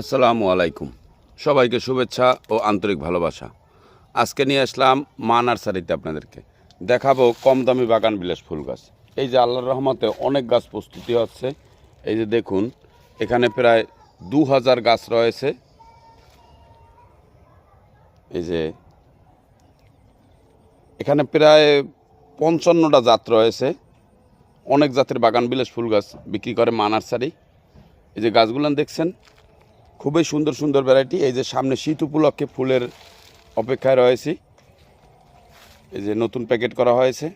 আসসালামু আলাইকুম। সবাইকে শুভেচ্ছা ও আন্তরিক ভালোবাসা। আজকে নিয়ে আসলাম মা নার্সারিতে আপনাদেরকে। দেখাবো কম দামি বাগান বিলাস ফুল গাছ। এই যে আল্লাহর রহমতে অনেক গাছ প্রস্তুতি হচ্ছে। এই যে দেখুন, এখানে প্রায় দু হাজার গাছ রয়েছে। এই যে এখানে প্রায় পঞ্চান্নটা জাত রয়েছে। অনেক জাতের বাগান বিলাস ফুল গাছ বিক্রি করে মা নার্সারি। এই যে গাছগুলো দেখছেন খুবই সুন্দর সুন্দর ভ্যারাইটি এই যে সামনে শীত উপলক্ষে ফুলের অপেক্ষায় রয়েছি। এই যে নতুন প্যাকেট করা হয়েছে।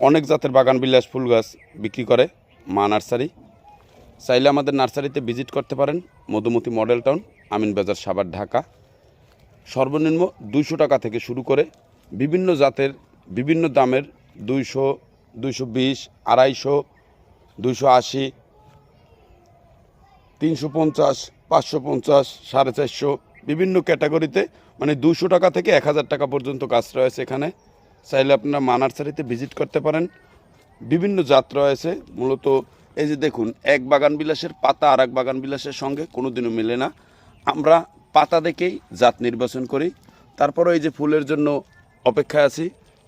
অনেক জাতের বাগান বিলাস ফুল গাছ বিক্রি করে মা নার্সারি। চাইলে আমাদের নার্সারিতে ভিজিট করতে পারেন। মধুমতি মডেল টাউন, আমিন বাজার, সাভার, ঢাকা। সর্বনিম্ন দুইশো টাকা থেকে শুরু করে বিভিন্ন জাতের, বিভিন্ন দামের দুইশো দুইশো বিশ, আড়াইশো, দুইশো আশি তিনশো পঞ্চাশ, পাঁচশো পঞ্চাশ, সাড়ে চারশো, বিভিন্ন ক্যাটাগরিতে মানে দুশো টাকা থেকে এক হাজার টাকা পর্যন্ত গাছ রয়েছে এখানে। চাইলে আপনারা মা নার্সারিতে ভিজিট করতে পারেন। বিভিন্ন জাত রয়েছে, মূলত এই যে দেখুন, এক বাগান বিলাসের পাতা আর এক বাগান বিলাসের সঙ্গে কোনোদিনও মেলে না। আমরা পাতা দেখেই জাত নির্বাচন করি। তারপরে এই যে ফুলের জন্য অপেক্ষায় আছি।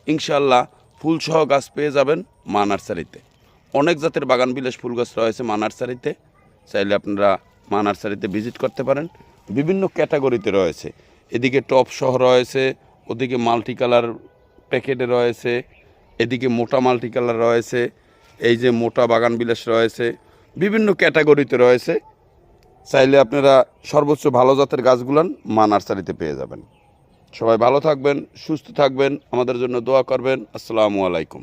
ইনশাল্লাহ ফুলসহ গাছ পেয়ে যাবেন মা নার্সারিতে অনেক জাতের বাগান বিলাস ফুল গাছ রয়েছে মা নার্সারিতে চাইলে আপনারা মা নার্সারিতে ভিজিট করতে পারেন। বিভিন্ন ক্যাটাগরিতে রয়েছে। এদিকে টপ সহ রয়েছে, ওদিকে মাল্টি কালার প্যাকেটে রয়েছে, এদিকে মোটা মাল্টি কালার রয়েছে, এই যে মোটা বাগান বিলাস রয়েছে, বিভিন্ন ক্যাটাগরিতে রয়েছে। চাইলে আপনারা সর্বোচ্চ ভালো জাতের গাছগুলান মা নার্সারিতে পেয়ে যাবেন। সবাই ভালো থাকবেন, সুস্থ থাকবেন, আমাদের জন্য দোয়া করবেন। আসসালামু আলাইকুম।